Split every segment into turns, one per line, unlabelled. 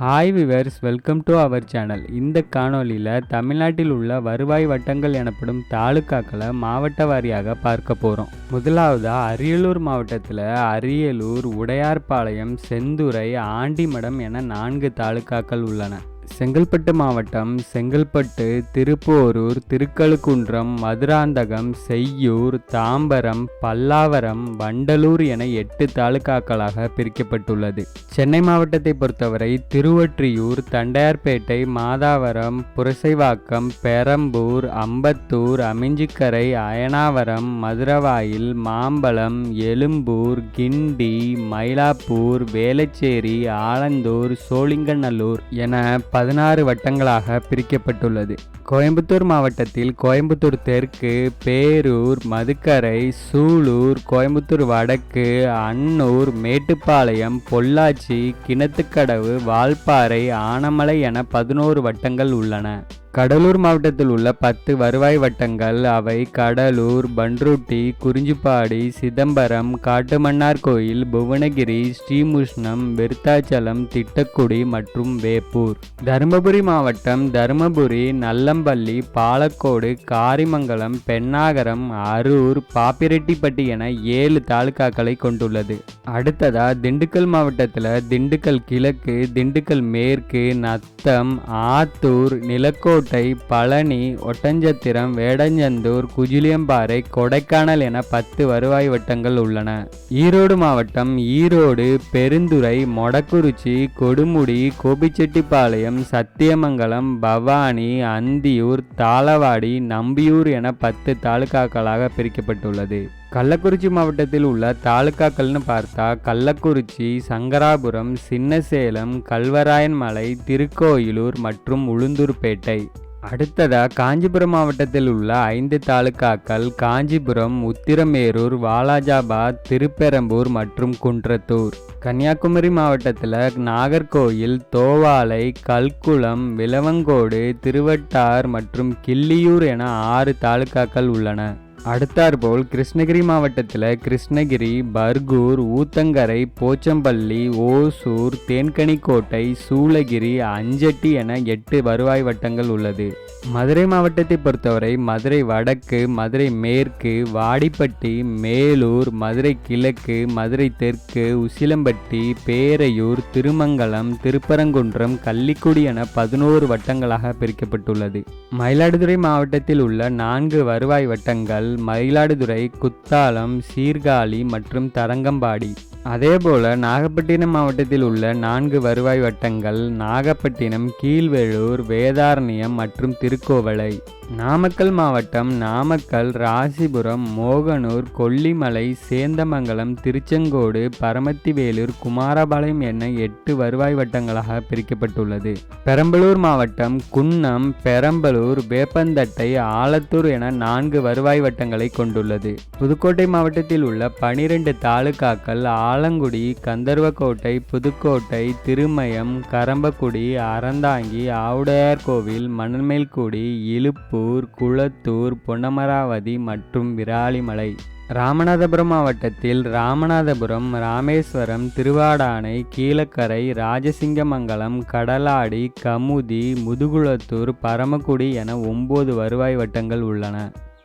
Hi viewers welcome to our channel இந்த காணொளியில் தமிழ்நாட்டில் உள்ள வருவாய் வட்டங்கள் எனப்படும் தாலுக்காக்களை மாவட்ட வாரியாக பார்க்க போகிறோம் முதலாவதாக அரியலூர் மாவட்டத்தில் அரியலூர் உடையார்பாளையம் செந்துறை ஆண்டிமடம் என நான்கு தாலுக்காக்கள் உள்ளன. செங்கல்பட்டு மாவட்டம் செங்கல்பட்டு திருப்போரூர் திருக்கழுக்குன்றம் மதுராந்தகம் செய்யூர் தாம்பரம் பல்லாவரம் வண்டலூர் என எட்டு தாலுகாக்களாக பிரிக்கப்பட்டுள்ளது. சென்னை மாவட்டத்தை பொறுத்தவரை திருவொற்றியூர் தண்டையார்பேட்டை மாதாவரம் புரசைவாக்கம் பெரம்பூர் அம்பத்தூர் அமிஞ்சிக்கரை அயனாவரம் மதுரவாயில் மாம்பலம் எழும்பூர் கிண்டி மயிலாப்பூர் வேளச்சேரி ஆலந்தூர் சோழிங்கநல்லூர் என பதினாறு வட்டங்களாக பிரிக்கப்பட்டுள்ளது. கோயம்புத்தூர் மாவட்டத்தில் கோயம்புத்தூர் தெற்கு பேரூர் மதுக்கரை சூலூர் கோயம்புத்தூர் வடக்கு அன்னூர் மேட்டுப்பாளையம் பொள்ளாச்சி கிணத்துக்கடவு வால்பாறை ஆனமலை என பதினோரு வட்டங்கள் உள்ளன. கடலூர் மாவட்டத்தில் உள்ள பத்து வருவாய் வட்டங்கள் அவை கடலூர் பன்ருட்டி குறிஞ்சிப்பாடி சிதம்பரம் காட்டுமன்னார் கோயில் புவனகிரி ஸ்ரீமுஷ்ணம் விருத்தாச்சலம் திட்டக்குடி மற்றும் வேப்பூர். தருமபுரி மாவட்டம் தருமபுரி நல்லம்பள்ளி பாலக்கோடு காரிமங்கலம் பெண்ணாகரம் அரூர் பாப்பிரெட்டிப்பட்டி என ஏழு தாலுகாக்களை கொண்டுள்ளது. அடுத்ததா திண்டுக்கல் மாவட்டத்தில் திண்டுக்கல் கிழக்கு திண்டுக்கல் மேற்கு நத்தம் ஆத்தூர் நிலக்கோட் புதுக்கோட்டை பழனி ஒட்டஞ்சத்திரம் வேடஞ்சந்தூர் குஜிலியம்பாறை கொடைக்கானல் என பத்து வருவாய் வட்டங்கள் உள்ளன. ஈரோடு மாவட்டம் ஈரோடு பெருந்துறை மொடக்குறிச்சி கொடுமுடி கோபிச்செட்டிப்பாளையம் சத்தியமங்கலம் பவானி அந்தியூர் தாளவாடி நம்பியூர் என பத்து தாலுகாக்களாக பிரிக்கப்பட்டுள்ளது. கள்ளக்குறிச்சி மாவட்டத்தில் உள்ள தாலுக்காக்கள்னு பார்த்தா கள்ளக்குறிச்சி சங்கராபுரம் சின்னசேலம் கல்வராயன் மலை திருக்கோயிலூர் மற்றும் உளுந்தூர்பேட்டை. அடுத்ததாக காஞ்சிபுரம் மாவட்டத்தில் உள்ள ஐந்து தாலுக்காக்கள் காஞ்சிபுரம் உத்திரமேரூர் வாலாஜாபாத் திருப்பெரம்பூர் மற்றும் குன்றத்தூர். கன்னியாகுமரி மாவட்டத்தில் நாகர்கோயில் தோவாலை கல்குளம் விலவங்கோடு திருவட்டார் மற்றும் கிள்ளியூர் என ஆறு தாலுக்காக்கள் உள்ளன. அடுத்தாற்போல் கிருஷ்ணகிரி மாவட்டத்தில் கிருஷ்ணகிரி பர்கூர் ஊத்தங்கரை போச்சம்பள்ளி ஓசூர் தேன்கனிக்கோட்டை சூளகிரி அஞ்சட்டி என எட்டு வருவாய் வட்டங்கள் உள்ளது. மதுரை மாவட்டத்தை பொறுத்தவரை மதுரை வடக்கு மதுரை மேற்கு வாடிப்பட்டி மேலூர் மதுரை கிழக்கு மதுரை தெற்கு உசிலம்பட்டி பேரையூர் திருமங்கலம் திருப்பரங்குன்றம் கள்ளிக்குடி என பதினோரு வட்டங்களாக பிரிக்கப்பட்டுள்ளது. மயிலாடுதுறை மாவட்டத்தில் உள்ள நான்கு வருவாய் வட்டங்கள் மயிலாடுதுறை குத்தாலம் சீர்காழி மற்றும் தரங்கம்பாடி. அதேபோல நாகப்பட்டினம் மாவட்டத்தில் உள்ள நான்கு வருவாய் வட்டங்கள் நாகப்பட்டினம் கீழ்வேளூர் வேதாரண்யம் மற்றும் திருக்கோவளை. நாமக்கல் மாவட்டம் நாமக்கல் ராசிபுரம் மோகனூர் கொல்லிமலை சேந்தமங்கலம் திருச்செங்கோடு பரமத்திவேலூர் குமாரபாளையம் என எட்டு வருவாய் வட்டங்களாக பிரிக்கப்பட்டுள்ளது. பெரம்பலூர் மாவட்டம் குன்னம் பெரம்பலூர் வேப்பந்தட்டை ஆலத்தூர் என நான்கு வருவாய் வட்டங்களை கொண்டுள்ளது. புதுக்கோட்டை மாவட்டத்தில் உள்ள பனிரெண்டு தாலுகாக்கள் ஆலங்குடி கந்தர்வக்கோட்டை புதுக்கோட்டை திருமயம் கரம்பக்குடி அறந்தாங்கி ஆவுடையார் கோவில் மணல்மேல்குடி திருப்பூர் குளத்தூர் பொன்னமராவதி மற்றும் விராலிமலை. ராமநாதபுரம் மாவட்டத்தில் ராமநாதபுரம் ராமேஸ்வரம் திருவாடானை கீழக்கரை ராஜசிங்கமங்கலம் கடலாடி கமுதி முதுகுளத்தூர் பரமக்குடி என ஒன்பது வருவாய் வட்டங்கள் உள்ளன.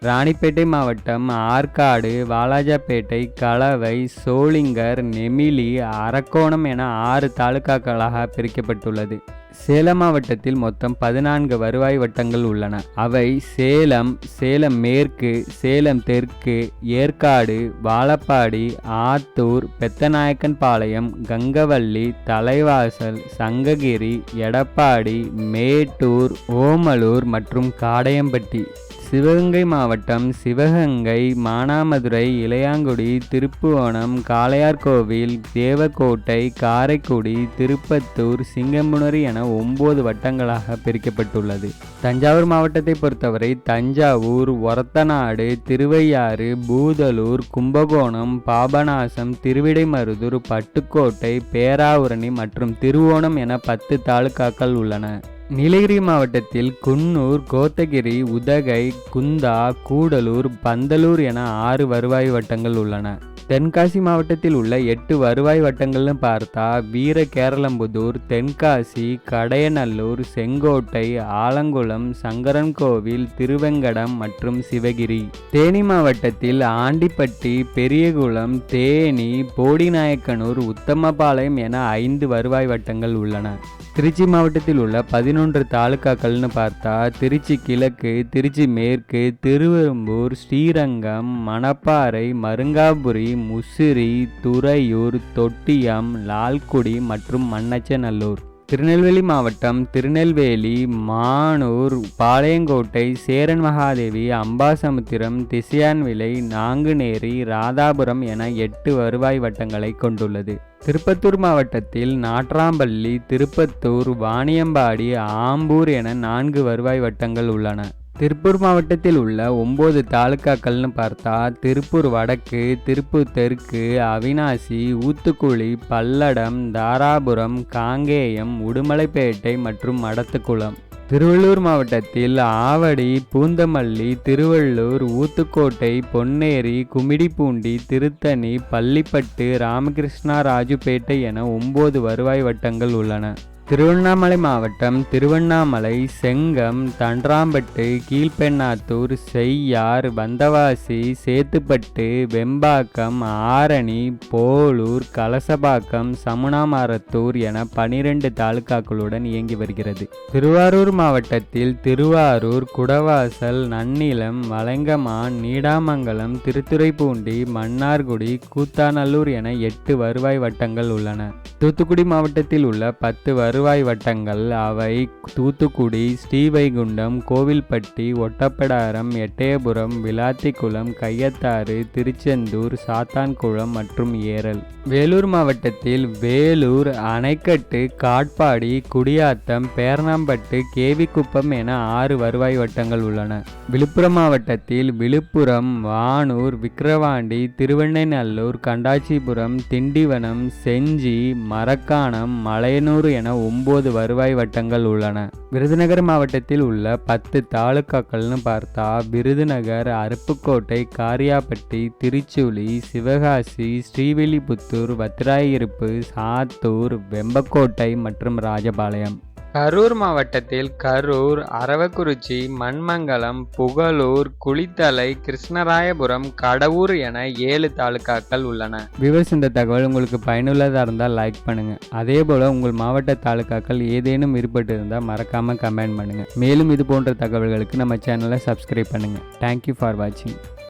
ராணிப்பேட்டை மாவட்டம் ஆற்காடு வாலாஜாப்பேட்டை கலவை சோளிங்கர் நெமிலி அரக்கோணம் என ஆறு தாலுகாக்களாக பிரிக்கப்பட்டுள்ளது. சேலம் மாவட்டத்தில் மொத்தம் பதினான்கு வருவாய் வட்டங்கள் உள்ளன. அவை சேலம் சேலம் மேற்கு சேலம் தெற்கு ஏற்காடு வாழப்பாடி ஆத்தூர் பெத்தநாயக்கன் பாளையம் கங்கவள்ளி தலைவாசல் சங்ககிரி எடப்பாடி மேட்டூர் ஓமலூர் மற்றும் காடையம்பட்டி. சிவகங்கை மாவட்டம் சிவகங்கை மானாமதுரை இளையாங்குடி திருப்புவனம் காளையார்கோவில் தேவக்கோட்டை காரைக்குடி திருப்பத்தூர் சிங்கம்புணரி என ஒன்பது வட்டங்களாக பிரிக்கப்பட்டுள்ளது. தஞ்சாவூர் மாவட்டத்தை பொறுத்தவரை தஞ்சாவூர் ஒரத்தநாடு திருவையாறு பூதலூர் கும்பகோணம் பாபநாசம் திருவிடைமருதூர் பட்டுக்கோட்டை பேராவூரணி மற்றும் திருவோணம் என பத்து தாலுகாக்கள் உள்ளன. நீலகிரி மாவட்டத்தில் குன்னூர் கோத்தகிரி உதகை குந்தா கூடலூர் பந்தலூர் என ஆறு வருவாய் வட்டங்கள் உள்ளன. தென்காசி மாவட்டத்தில் உள்ள எட்டு வருவாய் வட்டங்கள்னு பார்த்தா வீர கேரளம்புதூர் தென்காசி கடையநல்லூர் செங்கோட்டை ஆலங்குளம் சங்கரன்கோவில் திருவெங்கடம் மற்றும் சிவகிரி. தேனி மாவட்டத்தில் ஆண்டிப்பட்டி பெரியகுளம் தேனி போடிநாயக்கனூர் உத்தமபாளையம் என ஐந்து வருவாய் வட்டங்கள் உள்ளன. திருச்சி மாவட்டத்தில் உள்ள பதினொன்று தாலுக்காக்கள்னு பார்த்தா திருச்சி கிழக்கு திருச்சி மேற்கு திருவெரும்பூர் ஸ்ரீரங்கம் மணப்பாறை மருங்காபுரி முசிறி துறையூர் தொட்டியம் லால்குடி மற்றும் மண்ணச்சநல்லூர். திருநெல்வேலி மாவட்டம் திருநெல்வேலி மானூர் பாளையங்கோட்டை சேரன் மகாதேவி அம்பாசமுத்திரம் திசையான்விலை நாங்குநேரி ராதாபுரம் என எட்டு வருவாய் வட்டங்களை கொண்டுள்ளது. திருப்பத்தூர் மாவட்டத்தில் நாட்ராம்பள்ளி திருப்பத்தூர் வாணியம்பாடி ஆம்பூர் என நான்கு வருவாய் வட்டங்கள் உள்ளன. திருப்பூர் மாவட்டத்தில் உள்ள ஒம்பது தாலுக்காக்கள்னு பார்த்தா திருப்பூர் வடக்கு திருப்பூர் தெற்கு அவினாசி ஊத்துக்குழி பல்லடம் தாராபுரம் காங்கேயம் உடுமலைப்பேட்டை மற்றும் மடத்துக்குளம். திருவள்ளூர் மாவட்டத்தில் ஆவடி பூந்தமல்லி திருவள்ளூர் ஊத்துக்கோட்டை பொன்னேரி குமிடிப்பூண்டி திருத்தணி பள்ளிப்பட்டு ராமகிருஷ்ணா ராஜுபேட்டை என ஒம்பது வருவாய் வட்டங்கள் உள்ளன. திருவண்ணாமலை மாவட்டம் திருவண்ணாமலை செங்கம் தன்றாம்பட்டு கீழ்பெண்ணாத்தூர் செய்யார் வந்தவாசி சேத்துப்பட்டு வெம்பாக்கம் ஆரணி போலூர் கலசபாக்கம் சமுனாமாரத்தூர் என பனிரெண்டு தாலுக்காக்களுடன் இயங்கி வருகிறது. திருவாரூர் மாவட்டத்தில் திருவாரூர் குடவாசல் நன்னிலம் வலங்கமான் நீடாமங்கலம் திருத்துறைப்பூண்டி மன்னார்குடி கூத்தாநல்லூர் என எட்டு வருவாய் வட்டங்கள் உள்ளன. தூத்துக்குடி மாவட்டத்தில் உள்ள பத்து வருவாய் வருவாய் வட்டங்கள் அவை தூத்துக்குடி ஸ்ரீவைகுண்டம் கோவில்பட்டி ஒட்டப்படாரம் எட்டயபுரம் விளாத்திக்குளம் கையத்தாறு திருச்செந்தூர் சாத்தான்குளம் மற்றும் ஏரல். வேலூர் மாவட்டத்தில் வேலூர் அணைக்கட்டு காட்பாடி குடியாத்தம் பேரணாம்பட்டு கேவிக்குப்பம் என ஆறு வருவாய் வட்டங்கள் உள்ளன. விழுப்புரம் மாவட்டத்தில் விழுப்புரம் வானூர் விக்கிரவாண்டி திருவெண்ணைநல்லூர் கண்டாச்சிபுரம் திண்டிவனம் செஞ்சி மரக்காணம் மலையனூர் என ஒம்பது வருவாய் வட்டங்கள் உள்ளன. விருதுநகர் மாவட்டத்தில் உள்ள பத்து தாலுக்காக்கள்னு பார்த்தா விருதுநகர் அருப்புக்கோட்டை காரியாப்பட்டி திருச்சூலி சிவகாசி ஸ்ரீவில்லிபுத்தூர் வத்திராயிருப்பு சாத்தூர் வெம்பக்கோட்டை மற்றும் ராஜபாளையம். கரூர் மாவட்டத்தில் கரூர் அரவக்குறிச்சி மண்மங்கலம் புகழூர் குளித்தலை கிருஷ்ணராயபுரம் கடவூர் என ஏழு தாலுக்காக்கள் உள்ளன. விவர்ஸ் இந்த தகவல் உங்களுக்கு பயனுள்ளதாக இருந்தால் லைக் பண்ணுங்க. அதே போல உங்கள் மாவட்ட தாலுக்காக்கள் ஏதேனும் விருப்பட்டு இருந்தால் மறக்காம கமெண்ட் பண்ணுங்க. மேலும் இது போன்ற தகவல்களுக்கு நம்ம சேனலை சப்ஸ்கிரைப் பண்ணுங்க. தேங்க்யூ ஃபார் வாட்சிங்